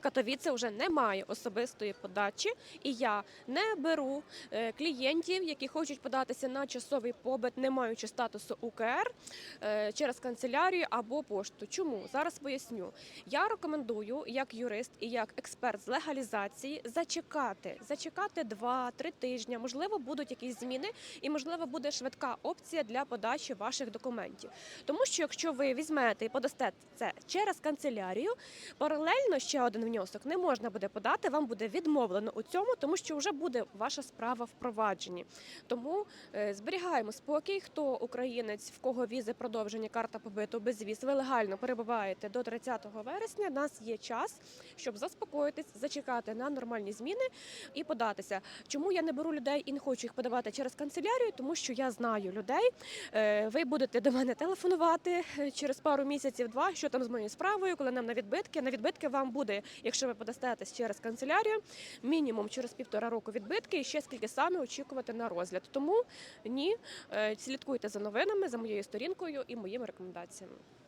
Катовіце вже немає особистої подачі, і я не беру е, клієнтів, які хочуть податися на часовий побит, не маючи статусу УКР е, через канцелярію або пошту. Чому зараз поясню? Я рекомендую як юрист і як експерт з легалізації зачекати, зачекати 2-3 тижні. Можливо, будуть якісь зміни, і можливо буде швидка опція для подачі ваших документів. Тому що якщо ви візьмете і подасте це через канцелярію, паралельно ще один внесок не можна буде подати. Вам буде відмовлено у цьому, тому що вже буде ваша справа впроваджені. Тому е, зберігаємо спокій. Хто українець, в кого візи продовження карта побиту без віз, ви легально перебуваєте до 30 вересня. У нас є час, щоб заспокоїтись, зачекати на нормальні зміни і податися. Чому я не беру людей і не хочу їх подавати через канцелярію? Тому що я знаю людей. Е, Ви будете до мене телефонувати е, через пару місяців, два, що там з моєю справою, коли нам на відбитки. На відбитки вам буде, якщо ви подастетесь через канцелярію, мінімум через півтора року відбитки і ще скільки саме очікувати на розгляд. Тому ні, е, слідкуйте за новинами, за моєю сторінкою і моїми рекомендаціями.